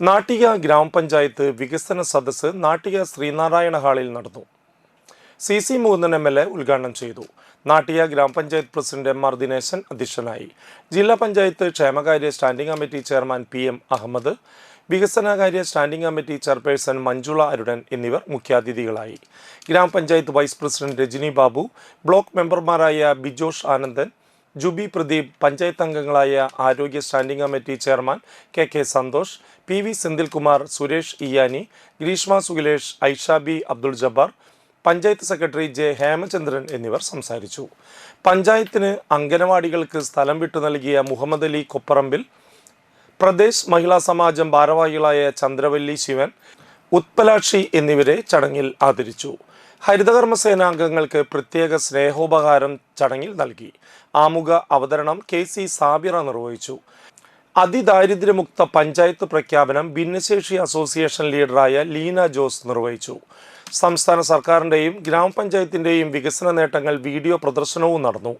നാട്ടിക ഗ്രാമപഞ്ചായത്ത് വികസന സദസ്സ് നാട്ടിക ശ്രീനാരായണ ഹാളിൽ നടന്നു. C C Mukundan M L A ഉദ്ഘാടനം ചെയ്തു. നാട്ടിക ഗ്രാമപഞ്ചായത്ത് പ്രസിഡന്റ് എം ആർ ദിനേശൻ അധ്യക്ഷനായി. ജില്ലാ പഞ്ചായത്ത് ക്ഷേമകാര്യ standing committee chairman P M Ahammed വികസനകാര്യ സ്റ്റാൻഡിംഗ് കമ്മിറ്റി ചെയർപേഴ്സൺ മഞ്ജുള അരുടൻ എന്നിവർ മുഖ്യാതിഥികളായി. ഗ്രാമപഞ്ചായത്ത് vice president Rajani Babu block മെമ്പർമാരായ ബിജോഷ് ആനന്ദൻ ജുബി പ്രദീപ് പഞ്ചായത്ത് അംഗങ്ങളായ ആരോഗ്യ standing committee chairman K K Santhosh P V Senthilkumar Suresh ഇയാനി Greeshma Sukhilesh Aishabi Abdul Jabbar panchayat secretary J Hemachandran എന്നിവർ സംസാരിച്ചു. പഞ്ചായത്തിന് അംഗനവാടികൾക്ക് സ്ഥലം വിട്ടു നൽകിയ മുഹമ്മദ് അലി കൊപ്പറമ്പിൽ പ്രദേശ് മഹിളാ സമാജം ഭാരവാഹികളായ ചന്ദ്രവല്ലി ശിവൻ ഉത്പലാക്ഷി എന്നിവരെ ചടങ്ങിൽ ആദരിച്ചു. ഹരിതകർമ്മ സേനാംഗങ്ങൾക്ക് പ്രത്യേക സ്നേഹോപകാരം ചടങ്ങിൽ നൽകി. ആമുഖ അവതരണം കെ സി സാബിറ നിർവഹിച്ചു. അതിദാരിദ്ര്യമുക്ത പഞ്ചായത്ത് പ്രഖ്യാപനം ഭിന്നശേഷി അസോസിയേഷൻ ലീഡറായ ലീന ജോസ് നിർവഹിച്ചു. സംസ്ഥാന സർക്കാരിന്റെയും ഗ്രാമപഞ്ചായത്തിന്റെയും വികസന നേട്ടങ്ങൾ വീഡിയോ പ്രദർശനവും നടന്നു.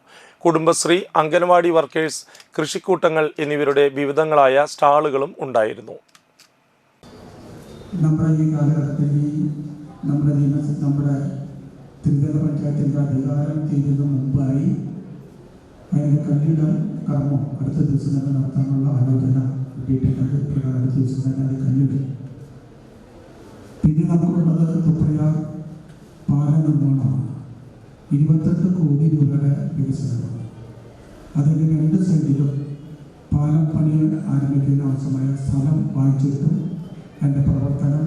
കുടുംബശ്രീ അംഗൻവാടി വർക്കേഴ്സ് കൃഷിക്കൂട്ടങ്ങൾ എന്നിവരുടെ വിവിധങ്ങളായ സ്റ്റാളുകളും ഉണ്ടായിരുന്നു. നമ്മുടെ നിയമ നമ്മുടെ ത്രിതല പഞ്ചായത്തിന്റെ അധികാരം തീരുന്ന മുമ്പായി അതിന്റെ കല്ലിട കർമ്മം അടുത്ത ദിവസം തന്നെ നടത്താനുള്ള ആലോചന കിട്ടിയിട്ടുണ്ട്. പ്രകാരം അടുത്ത ദിവസം തന്നെ അത് കല്ലിടും. പിന്നെ നമുക്കുള്ളത് തുപ്രയാർ പാലം നിർമ്മാണമാണ്. ഇരുപത്തെട്ട് കോടി രൂപയുടെ വികസനമാണ്. അതിന്റെ രണ്ട് സൈഡിലും പാലം പണി ആരംഭിക്കുന്ന ആവശ്യമായ സ്ഥലം വാങ്ങിച്ചിട്ടും അതിന്റെ പ്രവർത്തനം